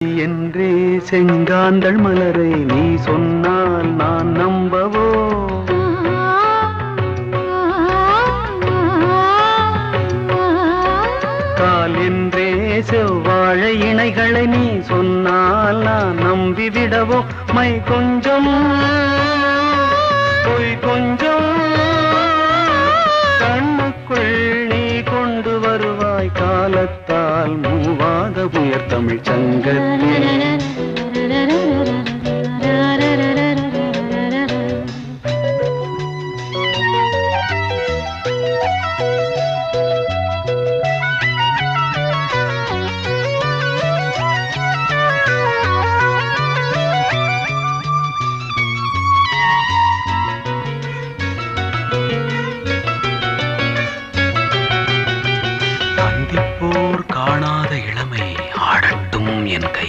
என்றே செங்காந்தள் மலரை நீ சொன்னால் நான் நம்பவோ? கால் என்றே செவ்வாழை இணைகளை நீ சொன்னால் நான் நம்பிவிடவோ? மை கொஞ்சம் பொய் கொஞ்சம் கண்ணுக்குள் நீ கொண்டு வருவாய் காலத்தால் மூவாத உயர் தமிழ் சங்கத்தில் காணாத இளமை ஆடட்டும் என் கை.